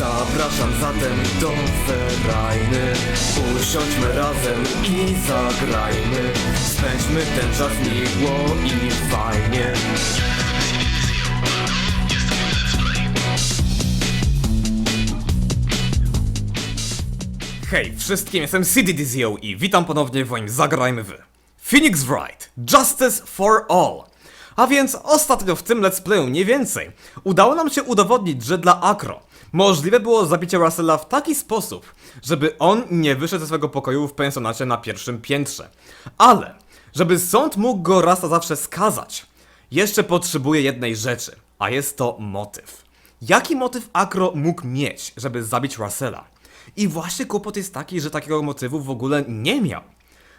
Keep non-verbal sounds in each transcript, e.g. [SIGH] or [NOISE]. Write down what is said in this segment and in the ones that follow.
Zapraszam zatem do ferajny. Usiądźmy razem i zagrajmy. Spędźmy ten czas miło i fajnie. Hej wszystkim, jestem CDDZO i witam ponownie w moim Zagrajmy w Phoenix Wright Justice for All. A więc ostatnio w tym let's playu mniej więcej udało nam się udowodnić, że dla Akro możliwe było zabicie Russella w taki sposób, żeby on nie wyszedł ze swego pokoju w pensjonacie na pierwszym piętrze. Ale, żeby sąd mógł go raz na zawsze skazać, jeszcze potrzebuje jednej rzeczy, a jest to motyw. Jaki motyw Akro mógł mieć, żeby zabić Russella? I właśnie kłopot jest taki, że takiego motywu w ogóle nie miał.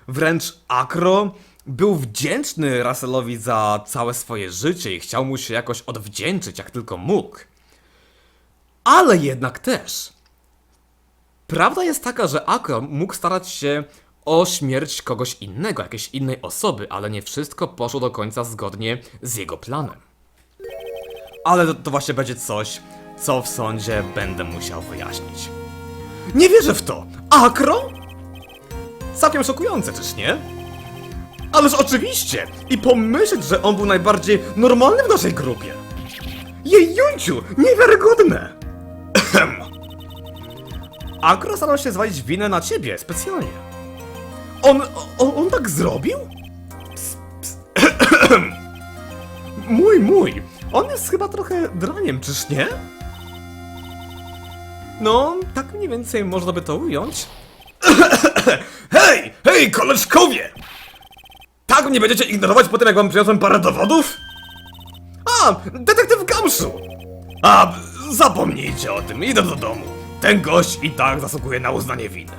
Wręcz Akro był wdzięczny Russellowi za całe swoje życie i chciał mu się jakoś odwdzięczyć, jak tylko mógł. Ale jednak też. Prawda jest taka, że Akro mógł starać się o śmierć kogoś innego, jakiejś innej osoby, ale nie wszystko poszło do końca zgodnie z jego planem. Ale to, to właśnie będzie coś, co w sądzie będę musiał wyjaśnić. Nie wierzę w to! Akro? Całkiem szokujące, czyż nie? Ależ oczywiście! I pomyśleć, że on był najbardziej normalny w naszej grupie! Jej Junciu! Niewiarygodne! Ehem. Akro starał się zwalić winę na ciebie, specjalnie. On, on, on tak zrobił? Ps, ps. [COUGHS] Mój, mój! On jest chyba trochę draniem, czyż nie? No, tak mniej więcej można by to ująć. [COUGHS] hej! Hej, koleżkowie! Tak mnie będziecie ignorować po tym, jak wam przyniosłem parę dowodów? A, detektyw Gamszu! A, zapomnijcie o tym, idę do domu. Ten gość i tak zasługuje na uznanie winy.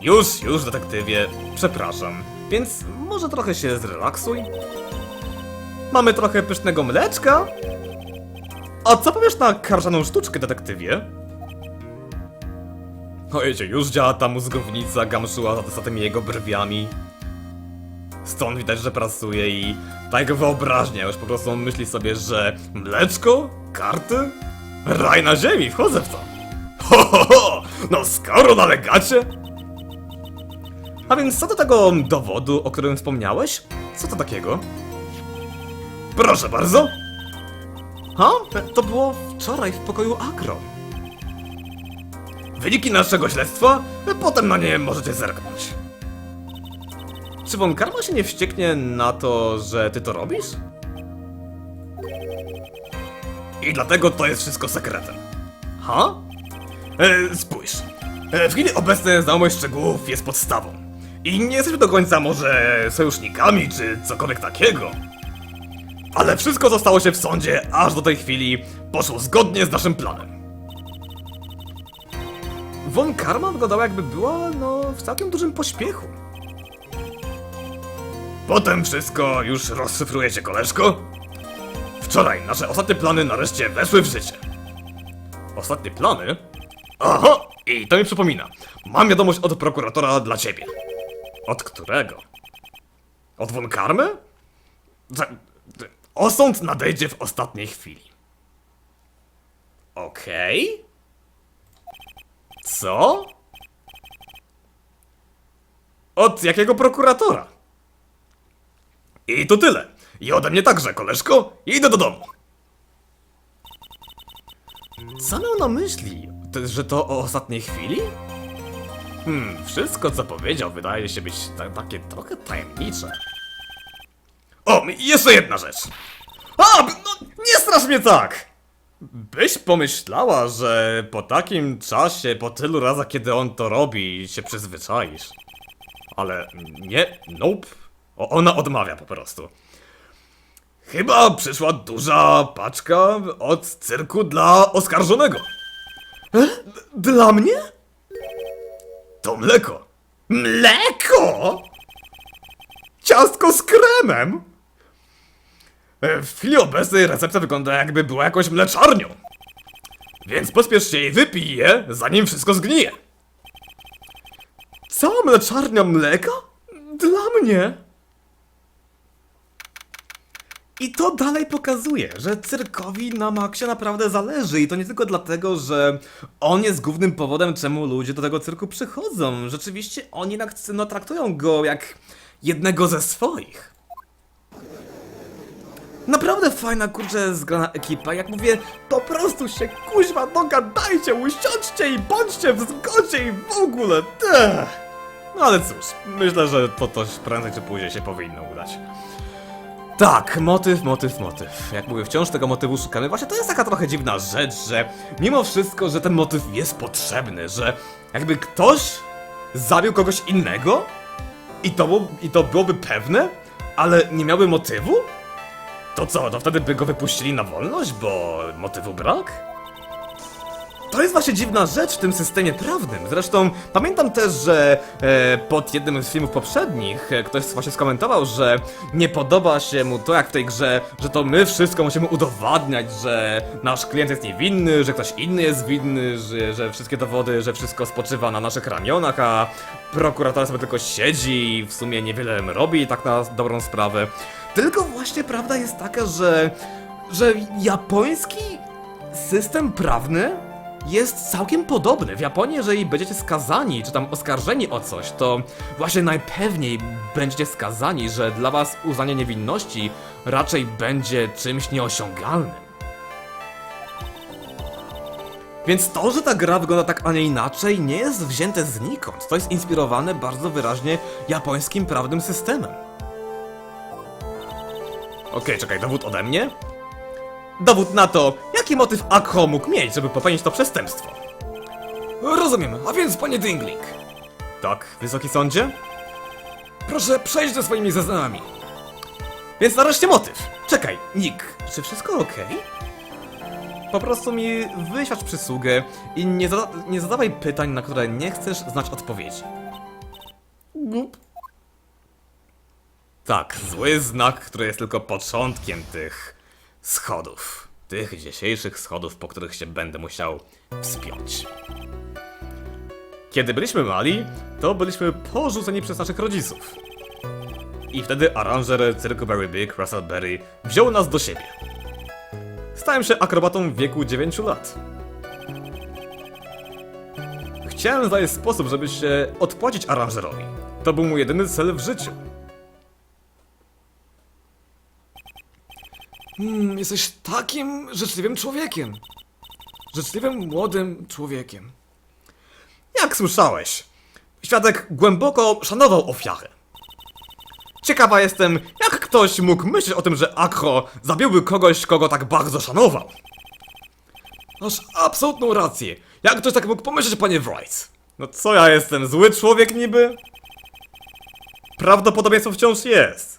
Już, już, detektywie, przepraszam. Więc może trochę się zrelaksuj? Mamy trochę pysznego mleczka? A co powiesz na karżaną sztuczkę, detektywie? Ojecie, już działa ta mózgownica Gamszuła za tymi jego brwiami. Stąd widać, że pracuje i ta jego wyobraźnia już po prostu myśli sobie, że mleczko? Karty? Raj na ziemi, wchodzę w to. Ho, ho, ho! No skoro nalegacie... A więc co do tego dowodu, o którym wspomniałeś? Co to takiego? Proszę bardzo! Ha? To było wczoraj w pokoju Akron. Wyniki naszego śledztwa? Potem na nie możecie zerknąć. Czy Von Karma się nie wścieknie na to, że ty to robisz? I dlatego to jest wszystko sekretem. Ha? E, spójrz. E, w chwili obecnej znajomość szczegółów jest podstawą. I nie jesteśmy do końca może sojusznikami czy cokolwiek takiego. Ale wszystko zostało się w sądzie, aż do tej chwili poszło zgodnie z naszym planem. Von Karma wyglądała jakby była, no, w całkiem dużym pośpiechu. Potem wszystko już rozszyfrujecie, koleżko? Wczoraj nasze ostatnie plany nareszcie weszły w życie. Ostatnie plany? Aha! I to mi przypomina. Mam wiadomość od prokuratora dla ciebie. Od którego? Od Von Karmy? Za- Osąd nadejdzie w ostatniej chwili. Okej? Co? Od jakiego prokuratora? I to tyle. I ode mnie także, koleżko. Idę do domu. Co miał na myśli? To, że to o ostatniej chwili? Hmm, wszystko co powiedział wydaje się być ta, takie trochę tajemnicze. O, i jeszcze jedna rzecz. A, no nie strasz mnie tak! Byś pomyślała, że po takim czasie, po tylu razach, kiedy on to robi, się przyzwyczaisz. Ale nie, nope. O, ona odmawia po prostu. Chyba przyszła duża paczka od cyrku dla oskarżonego. E? Dla mnie? To mleko. Mleko? Ciastko z kremem? E, W chwili obecnej recepta wygląda jakby była jakąś mleczarnią. Więc pospiesz się i wypij je, zanim wszystko zgnije. Cała mleczarnia mleka? Dla mnie? I to dalej pokazuje, że cyrkowi na Maxie naprawdę zależy i to nie tylko dlatego, że on jest głównym powodem, czemu ludzie do tego cyrku przychodzą. Rzeczywiście oni jednak no, traktują go jak jednego ze swoich. Naprawdę fajna, kurczę, zgrana ekipa. Jak mówię, po prostu się kuźwa dogadajcie, usiądźcie i bądźcie w zgodzie i w ogóle. Te. No ale cóż, myślę, że to coś prędzej czy później się powinno udać. Tak, motyw, motyw, motyw. Jak mówię, wciąż tego motywu szukamy. Właśnie to jest taka trochę dziwna rzecz, że mimo wszystko, że ten motyw jest potrzebny, że jakby ktoś zabił kogoś innego i to, było- i to byłoby pewne, ale nie miałby motywu? To co, to wtedy by go wypuścili na wolność, bo motywu brak? To jest właśnie dziwna rzecz w tym systemie prawnym. Zresztą pamiętam też, że e, pod jednym z filmów poprzednich e, ktoś właśnie skomentował, że nie podoba się mu to jak w tej grze, że to my wszystko musimy udowadniać, że nasz klient jest niewinny, że ktoś inny jest winny, że, że wszystkie dowody, że wszystko spoczywa na naszych ramionach, a prokurator sobie tylko siedzi i w sumie niewiele robi tak na dobrą sprawę. Tylko właśnie prawda jest taka, że, że japoński system prawny jest całkiem podobny. W Japonii, jeżeli będziecie skazani, czy tam oskarżeni o coś, to właśnie najpewniej będziecie skazani, że dla was uznanie niewinności raczej będzie czymś nieosiągalnym. Więc to, że ta gra wygląda tak, a nie inaczej, nie jest wzięte znikąd. To jest inspirowane bardzo wyraźnie japońskim prawnym systemem. Okej, czekaj, dowód ode mnie? Dowód na to, jaki motyw Akho mógł mieć, żeby popełnić to przestępstwo. Rozumiem, a więc panie Dingling. Tak, wysoki sądzie? Proszę przejść ze swoimi zeznaniami. Więc nareszcie motyw. Czekaj, Nick, czy wszystko okej? Po prostu mi wyświadcz przysługę i nie, zada nie zadawaj pytań, na które nie chcesz znać odpowiedzi. Gup. Tak, zły znak, który jest tylko początkiem tych schodów. Tych dzisiejszych schodów, po których się będę musiał wspiąć. Kiedy byliśmy mali, to byliśmy porzuceni przez naszych rodziców. I wtedy aranżer cyrku Berry Big, Russell Berry, wziął nas do siebie. Stałem się akrobatą w wieku 9 lat. Chciałem znaleźć sposób, żeby się odpłacić aranżerowi. To był mój jedyny cel w życiu. Mm, jesteś takim życzliwym człowiekiem. Życzliwym młodym człowiekiem. Jak słyszałeś, świadek głęboko szanował ofiarę. Ciekawa jestem, jak ktoś mógł myśleć o tym, że Akro zabiłby kogoś, kogo tak bardzo szanował. Masz absolutną rację. Jak ktoś tak mógł pomyśleć, panie Wright? No co ja jestem, zły człowiek niby? Prawdopodobieństwo wciąż jest.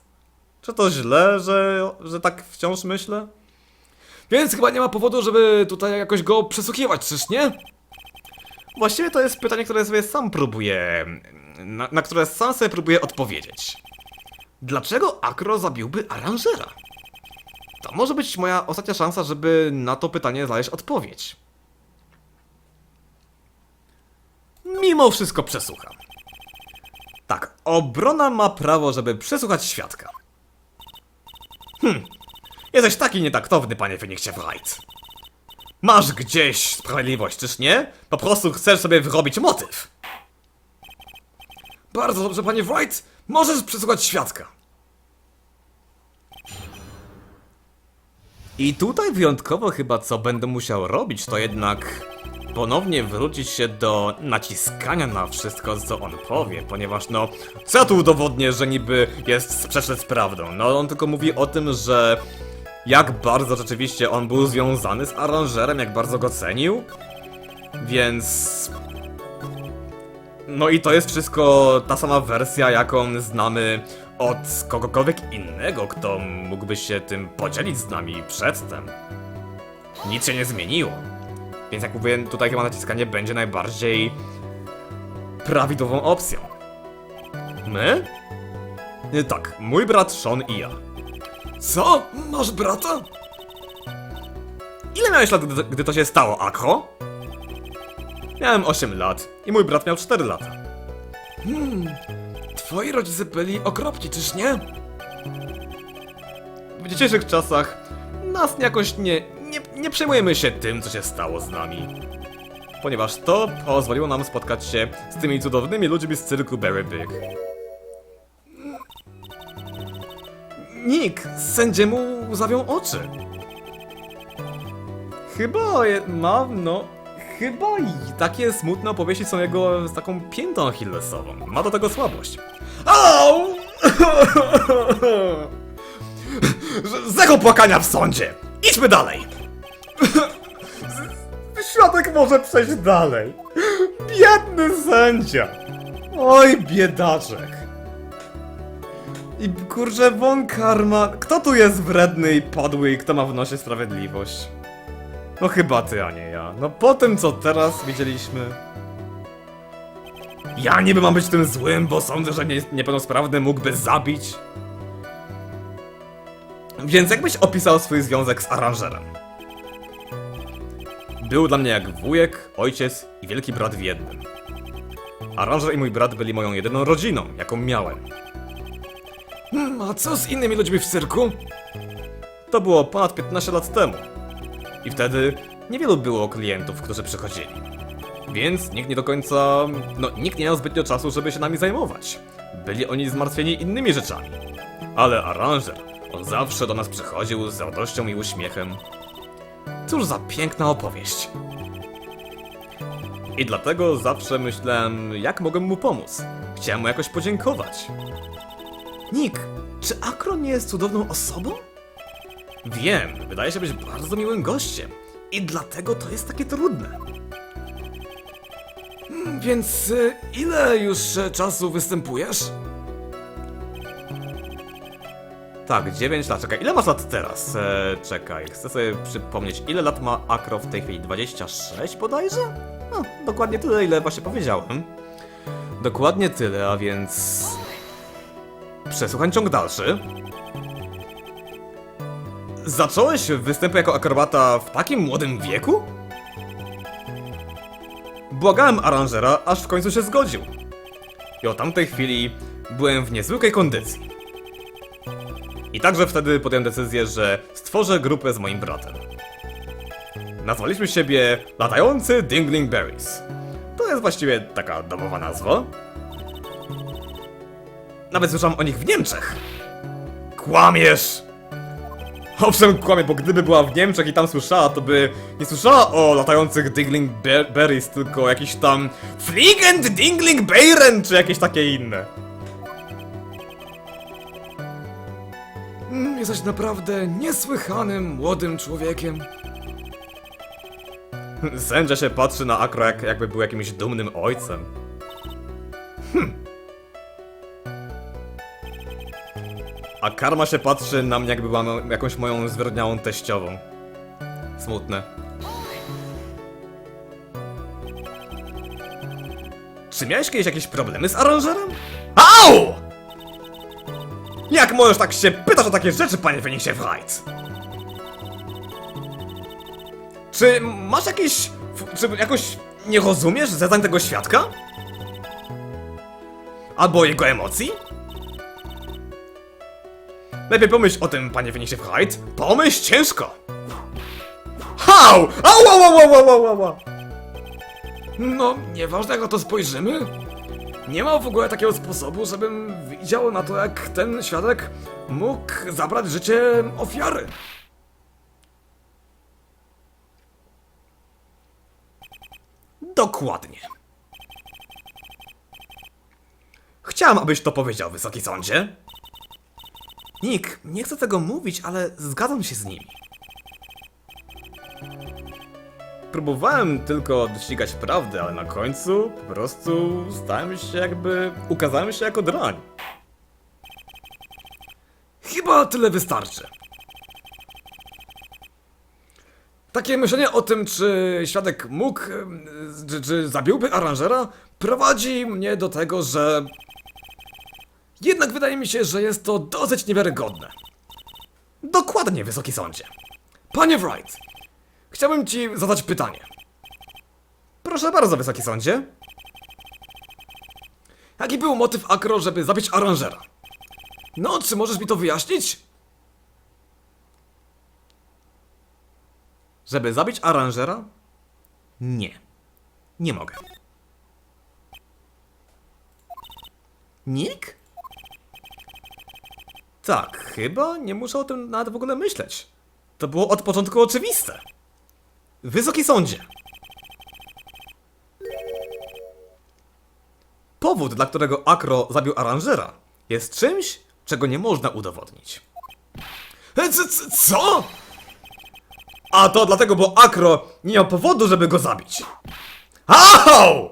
Czy to źle, że, że tak wciąż myślę? Więc chyba nie ma powodu, żeby tutaj jakoś go przesłuchiwać, czyż nie? Właściwie to jest pytanie, które sobie sam próbuję. Na, na które sam sobie próbuję odpowiedzieć. Dlaczego Akro zabiłby aranżera? To może być moja ostatnia szansa, żeby na to pytanie znaleźć odpowiedź. Mimo wszystko przesłucham. Tak, obrona ma prawo, żeby przesłuchać świadka. Hm, jesteś taki nietaktowny, panie Feniksie Wright. Masz gdzieś sprawiedliwość, czyż nie? Po prostu chcesz sobie wyrobić motyw. Bardzo dobrze, panie Wright. Możesz przesłuchać świadka. I tutaj wyjątkowo chyba co będę musiał robić, to jednak ponownie wrócić się do naciskania na wszystko, co on powie, ponieważ no, co ja tu udowodnię, że niby jest sprzeczny z prawdą? No, on tylko mówi o tym, że jak bardzo rzeczywiście on był związany z aranżerem, jak bardzo go cenił, więc... No i to jest wszystko ta sama wersja, jaką znamy od kogokolwiek innego, kto mógłby się tym podzielić z nami przedtem. Nic się nie zmieniło. Więc jak mówię, tutaj chyba naciskanie będzie najbardziej prawidłową opcją. My? Tak, mój brat Sean i ja. Co? Masz brata? Ile miałeś lat, gdy, to się stało, Akro? Miałem 8 lat i mój brat miał 4 lata. Twoi rodzice byli okropni, czyż nie? w dzisiejszych czasach nas jakoś nie, nie, przejmujemy się tym, co się stało z nami. Ponieważ to pozwoliło nam spotkać się z tymi cudownymi ludźmi z cyrku Berry Pig. Nick, sędziemu zawią oczy. Chyba je, ma, no, chyba i takie smutne opowieści są jego z taką piętą Achillesową. Ma do tego słabość. Au! [LAUGHS] Zero płakania w sądzie! Idźmy dalej! [LAUGHS] Świadek może przejść dalej. Biedny sędzia. Oj, biedaczek. I kurczę, Von Karma, kto tu jest wredny i podły i kto ma w nosie sprawiedliwość? No chyba ty, a nie ja. No po tym, co teraz widzieliśmy... Ja niby mam być tym złym, bo sądzę, że nie, niepełnosprawny mógłby zabić. Więc jakbyś opisał swój związek z aranżerem? Był dla mnie jak wujek, ojciec i wielki brat w jednym. Aranżer i mój brat byli moją jedyną rodziną, jaką miałem. Hmm, a co z innymi ludźmi w cyrku? To było ponad 15 lat temu. I wtedy niewielu było klientów, którzy przychodzili. Więc nikt nie do końca. No, nikt nie miał zbytnio czasu, żeby się nami zajmować. Byli oni zmartwieni innymi rzeczami. Ale aranżer, on zawsze do nas przychodził z radością i uśmiechem. Cóż za piękna opowieść. I dlatego zawsze myślałem, jak mogę mu pomóc. Chciałem mu jakoś podziękować. Nick, czy Akron nie jest cudowną osobą? Wiem, wydaje się być bardzo miłym gościem. I dlatego to jest takie trudne. Więc y, ile już e, czasu występujesz? Tak, 9 lat. Czekaj, ile masz lat teraz? Eee, czekaj, chcę sobie przypomnieć, ile lat ma Akro w tej chwili? 26 bodajże? No, dokładnie tyle, ile właśnie powiedziałem. Dokładnie tyle, a więc... Przesłuchań ciąg dalszy. Zacząłeś występy jako akrobata w takim młodym wieku? Błagałem aranżera, aż w końcu się zgodził. I od tamtej chwili byłem w niezwykłej kondycji. I także wtedy podjąłem decyzję, że stworzę grupę z moim bratem. Nazwaliśmy siebie Latający Dingling Berries. To jest właściwie taka domowa nazwa. Nawet słyszałem o nich w Niemczech. Kłamiesz! Owszem, kłamie, bo gdyby była w Niemczech i tam słyszała, to by nie słyszała o latających Dingling Ber Berries, tylko jakiś tam Fliegend Dingling Beiren, czy jakieś takie inne. Jesteś naprawdę niesłychanym młodym człowiekiem. Sędzia się patrzy na Akro jak, jakby był jakimś dumnym ojcem. Hm. A Karma się patrzy na mnie jakby była jakąś moją zwyrodniałą teściową. Smutne. Czy miałeś kiedyś jakieś problemy z aranżerem? Au! Jak możesz tak się pytać o takie rzeczy, panie Feniksie Wright? Czy masz jakieś. f- Czy jakoś nie rozumiesz zeznań tego świadka? Albo jego emocji? Lepiej pomyśl o tym, panie Feniksie Wright. Pomyśl ciężko! Hał! Au, au, au, au, au, au, au. No, nieważne jak na to spojrzymy. Nie ma w ogóle takiego sposobu, żebym widział na to, jak ten świadek mógł zabrać życie ofiary. Dokładnie. Chciałam, abyś to powiedział, wysoki sądzie. Nick, nie chcę tego mówić, ale zgadzam się z nimi. Próbowałem tylko dościgać prawdy, ale na końcu po prostu stałem się jakby... ukazałem się jako drań. Chyba tyle wystarczy. Takie myślenie o tym, czy świadek mógł, czy, czy zabiłby aranżera, prowadzi mnie do tego, że. Jednak wydaje mi się, że jest to dosyć niewiarygodne. Dokładnie, wysoki sądzie. Panie Wright, chciałbym ci zadać pytanie. Proszę bardzo, wysoki sądzie. Jaki był motyw Akro, żeby zabić aranżera? No, czy możesz mi to wyjaśnić? żeby zabić aranżera? Nie. Nie mogę. Nick? Tak, chyba nie muszę o tym nawet w ogóle myśleć. To było od początku oczywiste. Wysoki sądzie. Powód, dla którego Akro zabił aranżera, jest czymś, czego nie można udowodnić. E, c- Co? A to dlatego, bo Akro nie miał powodu, żeby go zabić. Au!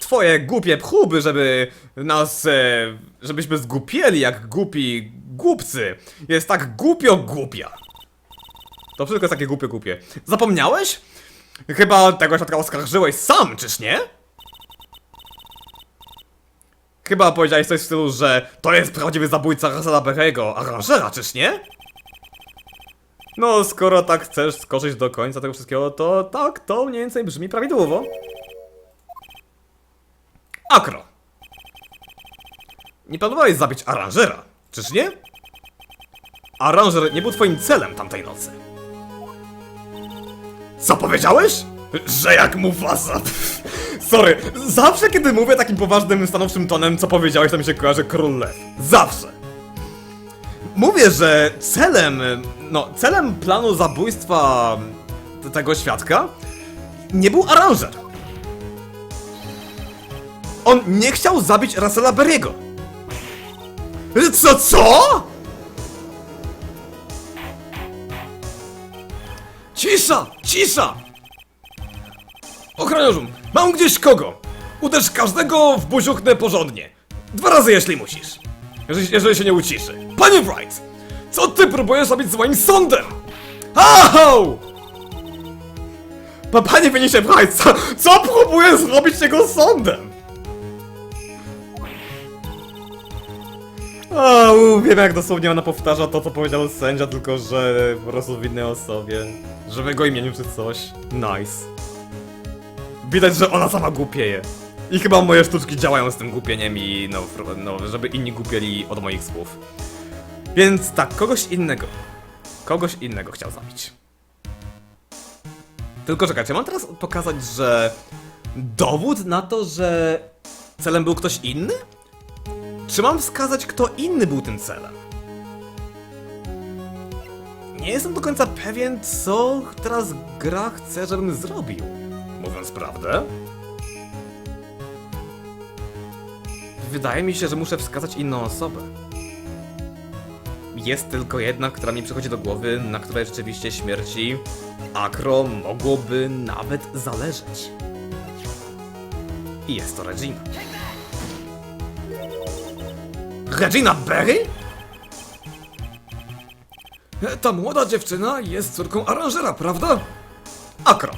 Twoje głupie pchuby, żeby nas, e, żebyśmy zgłupieli jak głupi głupcy, jest tak głupio głupia. To wszystko jest takie głupie głupie. Zapomniałeś? Chyba tego świadka oskarżyłeś sam, czyż nie? Chyba powiedziałeś coś w stylu, że to jest prawdziwy zabójca Russella Berego, aranżera, czyż nie? No, skoro tak chcesz skoczyć do końca tego wszystkiego, to tak, to mniej więcej brzmi prawidłowo. Akro. Nie planowałeś zabić aranżera, czyż nie? Aranżer nie był twoim celem tamtej nocy. Co powiedziałeś? Że jak Mufasa. Pff, Sorry, zawsze kiedy mówię takim poważnym, stanowczym tonem, co powiedziałeś, to mi się kojarzy król lew. Zawsze. Mówię, że celem, no, celem planu zabójstwa tego świadka nie był aranżer. On nie chciał zabić Russella Berry'ego. Co, co? Cisza! Cisza! Ochroniarzu, mam gdzieś kogo! Uderz każdego w buziuchnę porządnie. Dwa razy, jeśli musisz. Jeżeli, jeżeli się nie uciszy. Panie Wright! Co ty próbujesz robić z moim sądem? Au! Pa, panie Benicie Price, co, co próbuje zrobić jego sądem? O, wiem jak dosłownie ona powtarza to, co powiedział sędzia, tylko że po prostu w innej osobie. Że w jego imieniu czy coś. Nice. Widać, że ona sama głupieje. I chyba moje sztuczki działają z tym głupieniem i no, no, żeby inni głupieli od moich słów. Więc tak, kogoś innego. Kogoś innego chciał zabić. Tylko czekajcie, mam teraz pokazać, że dowód na to, że celem był ktoś inny? Czy mam wskazać, kto inny był tym celem? Nie jestem do końca pewien, co teraz gra chce, żebym zrobił. Mówiąc prawdę. Wydaje mi się, że muszę wskazać inną osobę. Jest tylko jedna, która mi przychodzi do głowy, na której rzeczywiście śmierci Akro mogłoby nawet zależeć. I jest to Regina. Regina Berry? Ta młoda dziewczyna jest córką aranżera, prawda? Akro.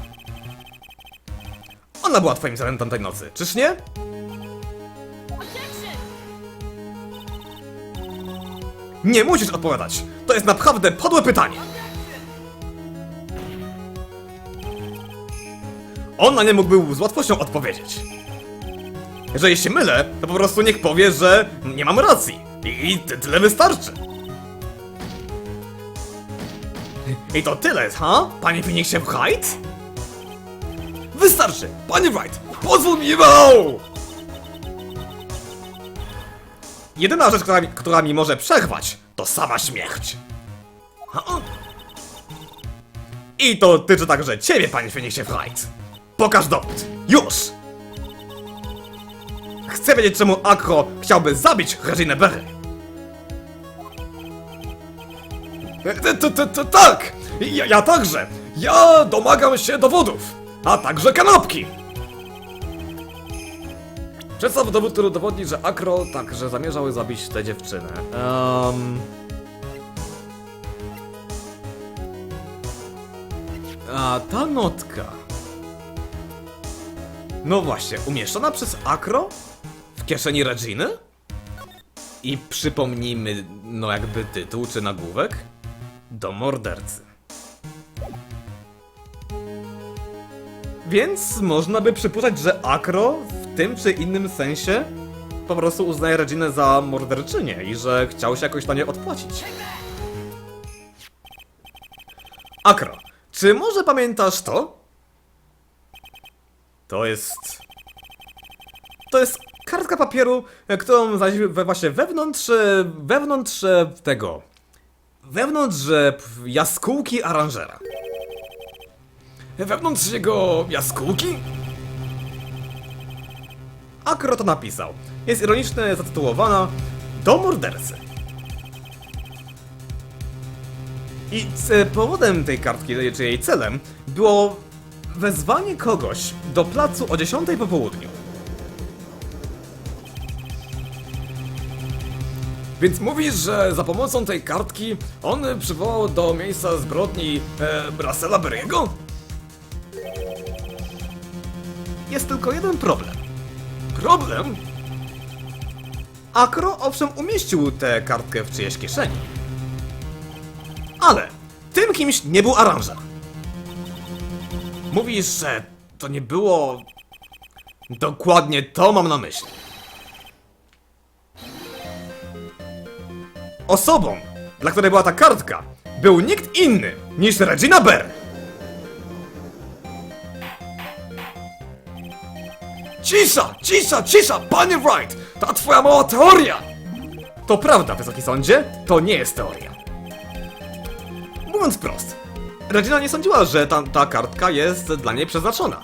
Ona była twoim celem tamtej nocy, czyż nie? Nie musisz odpowiadać. To jest naprawdę podłe pytanie. On na nie mógłby z łatwością odpowiedzieć. Jeżeli się mylę, to po prostu niech powie, że nie mam racji. I ty- tyle wystarczy. I to tyle, ha? Panie Phoenixie Wright? Wystarczy! Panie Wright! Pozwól mi... Au! Jedyna rzecz, która mi, która mi może przerwać, to sama śmierć. Ha? I to tyczy także ciebie, panie Phoenixie Wright. Pokaż dowód. Już! Chcę wiedzieć, czemu Akro chciałby zabić Reginę Berry. E, Tak! Ja, ja także! Ja domagam się dowodów! A także kanapki! Przedstaw dowód, który udowodni, że Akro także zamierzał zabić tę dziewczynę. Um... A ta notka. No właśnie, umieszczona przez Akro kieszeni Reginy? I przypomnijmy, no jakby tytuł czy nagłówek? Do mordercy. Więc można by przypuszczać, że Akro w tym czy innym sensie po prostu uznaje Reginę za morderczynię i że chciał się jakoś na nie odpłacić. Akro, czy może pamiętasz to? To jest... To jest kartka papieru, e, którą zaś właśnie wewnątrz, e, wewnątrz e, tego... Wewnątrz jaskółki aranżera. Wewnątrz jego jaskółki? Akro to napisał. Jest ironicznie zatytułowana Do mordercy. I powodem tej kartki, czy jej celem, było wezwanie kogoś do placu o 10 po południu. Więc mówisz, że za pomocą tej kartki on przywołał do miejsca zbrodni e, Russella Berry'ego? Jest tylko jeden problem. Problem? Akro owszem umieścił tę kartkę w czyjejś kieszeni. Ale tym kimś nie był aranżer. Mówisz, że to nie było... Dokładnie to mam na myśli. Osobą, dla której była ta kartka, był nikt inny niż Regina Berry. Cisza, cisza, cisza, panie Wright! Ta twoja mała teoria! To prawda, Wysoki Sądzie, to nie jest teoria. Mówiąc prost, Regina nie sądziła, że ta, ta kartka jest dla niej przeznaczona.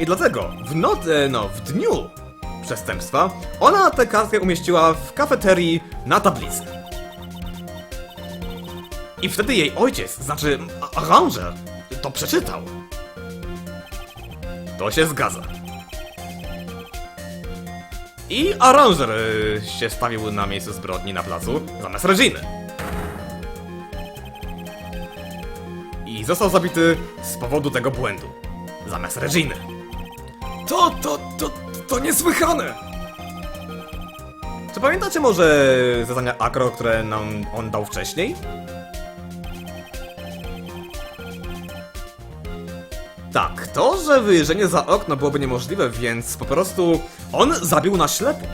I dlatego w noc, e, no, w dniu przestępstwa, ona tę kartkę umieściła w kafeterii na tablicy. I wtedy jej ojciec, znaczy a- aranżer, to przeczytał. To się zgadza. I aranżer y, się stawił na miejscu zbrodni na placu zamiast Reginy. I został zabity z powodu tego błędu. Zamiast Reginy. To, to, to, to niesłychane! Czy pamiętacie może zadania Akro, które nam on dał wcześniej? Tak, to, że wyjrzenie za okno byłoby niemożliwe, więc po prostu on zabił na ślepo.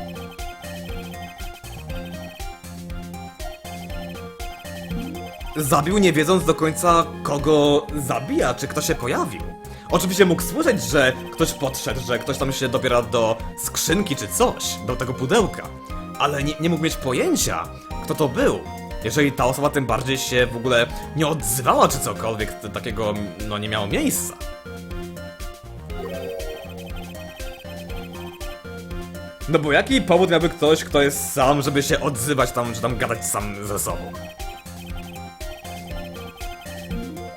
Zabił nie wiedząc do końca kogo zabija, czy kto się pojawił. Oczywiście mógł słyszeć, że ktoś podszedł, że ktoś tam się dobiera do skrzynki czy coś, do tego pudełka. Ale nie, nie mógł mieć pojęcia, kto to był. Jeżeli ta osoba tym bardziej się w ogóle nie odzywała, czy cokolwiek takiego no nie miało miejsca. No bo jaki powód miałby ktoś, kto jest sam, żeby się odzywać tam, czy tam gadać sam ze sobą?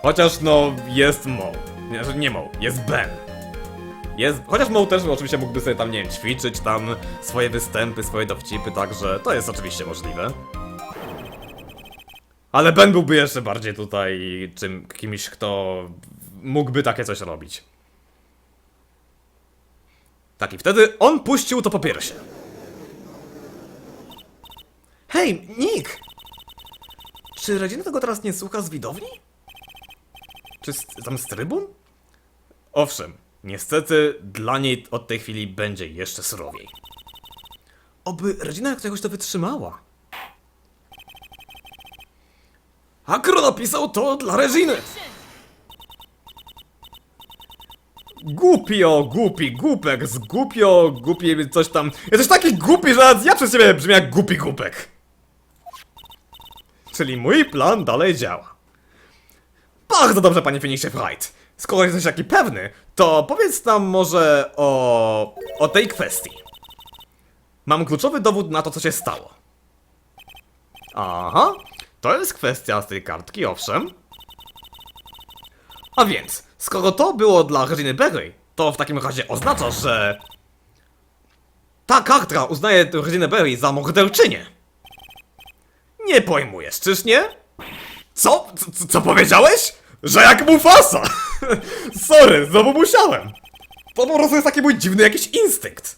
Chociaż no, jest Mo. Nie, nie Mo, jest Ben. Jest, chociaż Mo też oczywiście mógłby sobie tam, nie wiem, ćwiczyć tam swoje występy, swoje dowcipy, także to jest oczywiście możliwe. Ale Ben byłby jeszcze bardziej tutaj czym, kimś, kto mógłby takie coś robić. Tak, i wtedy on puścił to po piersie. Hej, Nick! Czy Regina tego teraz nie słucha z widowni? Czy z, tam z trybun? Owszem, niestety dla niej od tej chwili będzie jeszcze surowiej. Oby to jakoś to wytrzymała. Akro napisał to dla Reginy! Głupio, głupi, głupek, z głupio, głupi, coś tam. Jesteś taki głupi, że ja przez ciebie brzmię jak głupi głupek. Czyli mój plan dalej działa. Bardzo dobrze, panie Phoenixie Wright. Skoro jesteś taki pewny, to powiedz nam może o... o tej kwestii. Mam kluczowy dowód na to, co się stało. Aha, to jest kwestia z tej kartki, owszem. A więc, skoro to było dla Reginy Berry, to w takim razie oznacza, że... Ta kartka uznaje Reginę Berry za morderczynię. Nie pojmujesz, czyż nie? Co? Co, powiedziałeś? Że jak Mufasa! [LAUGHS] Sorry, znowu musiałem. To po prostu jest taki mój dziwny jakiś instynkt.